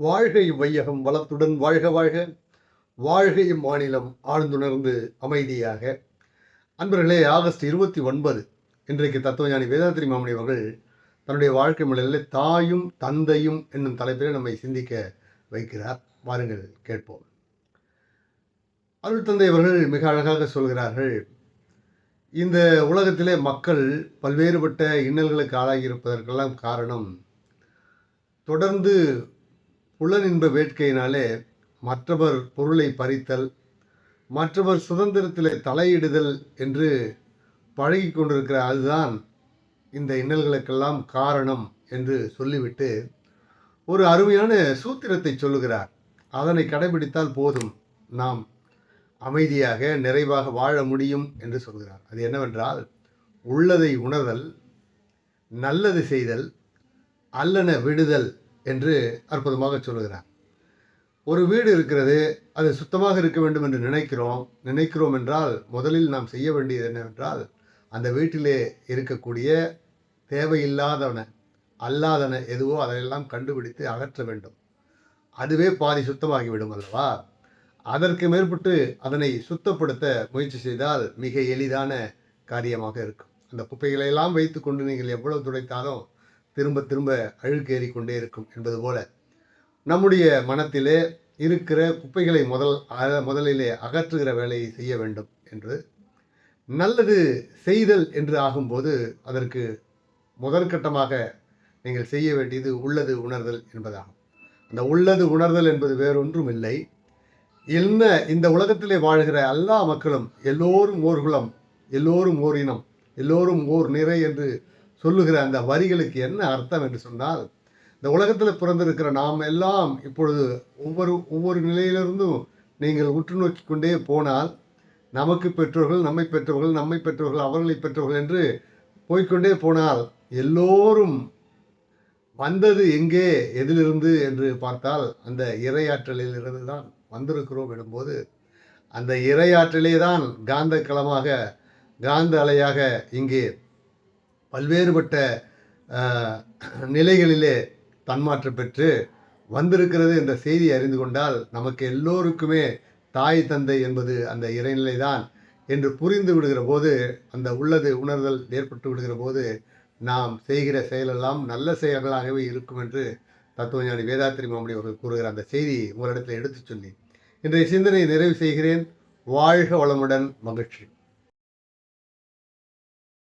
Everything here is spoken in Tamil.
வாழ்கை வையகம் வளத்துடன் வாழ்க வாழ்க. வாழ்கை மாநிலம் ஆழ்ந்துணர்ந்து அமைதியாக. அன்பர்களே ஆகஸ்ட் இருபத்தி ஒன்பது இன்றைக்கு தத்துவஞானி வேதாத்திரி மாமணி அவர்கள் தன்னுடைய வாழ்க்கை முறையில் தாயும் தந்தையும் என்னும் தலைப்பில் நம்மை சிந்திக்க வைக்கிறார். வாருங்கள் கேட்போம். அருள் தந்தை அவர்கள் மிக அழகாக சொல்கிறார்கள். இந்த உலகத்திலே மக்கள் பல்வேறுபட்ட இன்னல்களுக்கு ஆளாகியிருப்பதற்கெல்லாம் காரணம் தொடர்ந்து புலனின்ப வேட்கையினாலே மற்றவர் பொருளை பறித்தல் மற்றவர் சுதந்திரத்திலே தலையிடுதல் என்று பழகி கொண்டிருக்கிற அதுதான் இந்த இன்னல்களுக்கெல்லாம் காரணம் என்று சொல்லிவிட்டு ஒரு அருமையான சூத்திரத்தை சொல்லுகிறார். அதனை கடைபிடித்தால் போதும் நாம் அமைதியாக நிறைவாக வாழ முடியும் என்று சொல்கிறார். அது என்னவென்றால் உள்ளதை உணர்தல் நல்லது செய்தல் அல்லன விடுதல் என்று அற்புதமாக சொல்லுகிறார். ஒரு வீடு இருக்கிறது அது சுத்தமாக இருக்க வேண்டும் என்று நினைக்கிறோம். நினைக்கிறோம் என்றால் முதலில் நாம் செய்ய வேண்டியது என்னவென்றால் அந்த வீட்டிலே இருக்கக்கூடிய தேவையில்லாதவன அல்லாதன எதுவோ அதையெல்லாம் கண்டுபிடித்து அகற்ற வேண்டும். அதுவே பாதி சுத்தமாகிவிடும் அல்லவா? அதற்கு மேற்பட்டு அதனை சுத்தப்படுத்த முயற்சி செய்தால் மிக எளிதான காரியமாக இருக்கும். அந்த குப்பைகளை எல்லாம் வைத்துக்கொண்டு நீங்கள் எவ்வளவு துடைத்தாலும் திரும்ப திரும்ப அழுக்கேறி கொண்டே இருக்கும் என்பது போல நம்முடைய மனத்திலே இருக்கிற குப்பைகளை முதல் முதலிலே அகற்றுகிற வேலையை செய்ய வேண்டும் என்று. நல்லது செய்தல் என்று ஆகும்போது அதற்கு முதற்கட்டமாக நீங்கள் செய்ய வேண்டியது உள்ளது உணர்தல் என்பதாகும். அந்த உள்ளது உணர்தல் என்பது வேறொன்றும் இல்லை. என்ன இந்த உலகத்திலே வாழ்கிற எல்லா மக்களும் எல்லோரும் ஓர் குலம் எல்லோரும் ஓர் இனம் எல்லோரும் ஓர் நிறை என்று சொல்லுகிற அந்த வரிகளுக்கு என்ன அர்த்தம் என்று சொன்னால் இந்த உலகத்தில் பிறந்திருக்கிற நாம் எல்லாம் இப்பொழுது ஒவ்வொரு ஒவ்வொரு நிலையிலிருந்தும் நீங்கள் உற்று நோக்கி கொண்டே போனால் நமக்கு பெற்றோர்கள் நம்மை பெற்றவர்கள் நம்மை பெற்றவர்கள் அவர்களை பெற்றவர்கள் என்று போய்க்கொண்டே போனால் எல்லோரும் வந்தது எங்கே எதிலிருந்து என்று பார்த்தால் அந்த இறையாற்றலில் இருந்து தான் வந்திருக்கிறோம் எனும்போது அந்த இறையாற்றலே தான் காந்த களமாக காந்த அலையாக இங்கே பல்வேறுபட்ட நிலைகளிலே தன்மாற்றம் பெற்று வந்திருக்கிறது என்ற செய்தி அறிந்து கொண்டால் நமக்கு எல்லோருக்குமே தாய் தந்தை என்பது அந்த இறைநிலை தான் என்று புரிந்து விடுகிற போது அந்த உள்ளது உணர்தல் ஏற்பட்டு விடுகிற போது நாம் செய்கிற செயலெல்லாம் நல்ல செயல்களாகவே இருக்கும் என்று தத்துவஞானி வேதாத்திரி மாமணி அவர்கள் கூறுகிற அந்த செய்தி உங்களிடத்தில் எடுத்துச் சொல்லி இன்றைய சிந்தனை நிறைவு செய்கிறேன். வாழ்க வளமுடன் மகிழ்ச்சி.